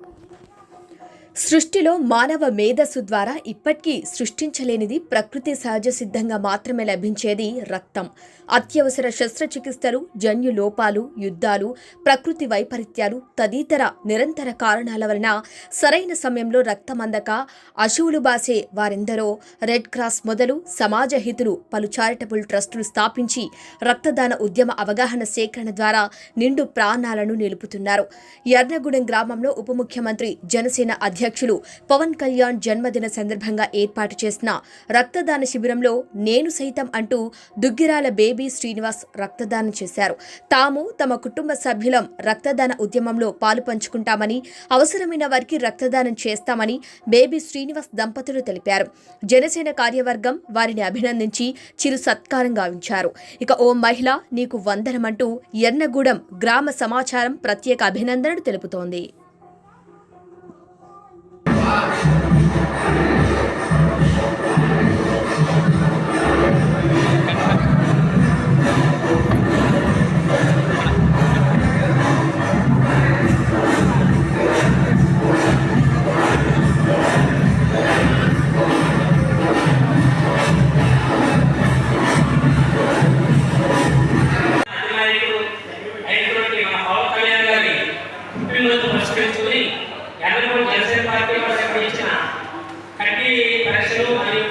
Bye. సృష్టిలో మానవ మేధస్సు ద్వారా ఇప్పటికీ సృష్టించలేనిది ప్రకృతి సహజ సిద్ధంగా మాత్రమే లభించేది రక్తం. అత్యవసర శస్త్రచికిత్సలు జన్యు లోపాలు యుద్ధాలు ప్రకృతి వైపరీత్యాలు తదితర నిరంతర కారణాల వలన సరైన సమయంలో రక్తం అందక అశువులు బాసే వారెందరో రెడ్ క్రాస్ మొదలు సమాజ హితులు పలు చారిటబుల్ ట్రస్టులు స్థాపించి రక్తదాన ఉద్యమ అవగాహన సేకరణ ద్వారా నిండు ప్రాణాలను నిలుపుతున్నారు. ఎర్నగూడెం గ్రామంలో ఉప ముఖ్యమంత్రి జనసేన అధ్యక్షులు పవన్ కళ్యాణ్ జన్మదిన సందర్భంగా ఏర్పాటు చేసిన రక్తదాన శిబిరంలో నేను సైతం అంటూ దుగ్గిరాల బేబీ శ్రీనివాస్ రక్తదానం చేశారు. తాము తమ కుటుంబ సభ్యులం రక్తదాన ఉద్యమంలో పాలు పంచుకుంటామని అవసరమైన వారికి రక్తదానం చేస్తామని బేబీ శ్రీనివాస్ దంపతులు తెలిపారు. జనసేన కార్యవర్గం వారిని అభినందించి చిరు సత్కారం గావించారు. ఇక ఓ మహిళ నీకు వందనమంటూ ఎర్నగూడెం గ్రామ సమాచారం ప్రత్యేక అభినందనలు తెలుపుతోంది. పుట్టినరోజు పురస్కరించుకుని ఎర్రగూడ జనసేన పార్టీ వారు నిర్వహించిన కంటి పరీక్షలు మరియు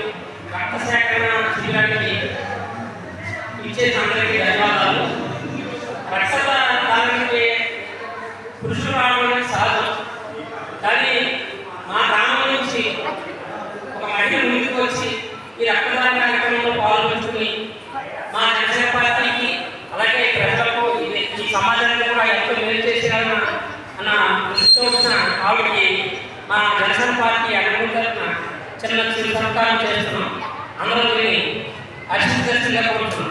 రక్త సేకరణ శిబిరానికి ఇచ్చేసిన అందరికీ ధన్యవాదాలు. రక్తదానానికి పురుషులు రావడం అనేది సహజం కానీ మా గ్రామం నుంచి ఒక మహిళ ముందుకు వచ్చి ఈ రక్తదాన కార్యక్రమంలో పాల్గొంచుకుని మా జనసేన పార్టీకి అలాగే ప్రజలకు ఈ సమాజానికి కూడా ఎంతో మేలు చేశారన్న అన్న దృష్టితో ఆవిడకి మా జనసేన పార్టీ అడుగు తరఫున చిన్న చిన్న సత్కారం చేస్తున్నాం. అందరూ దీన్ని అర్చించాల్సిందిగా కోరుతున్నాం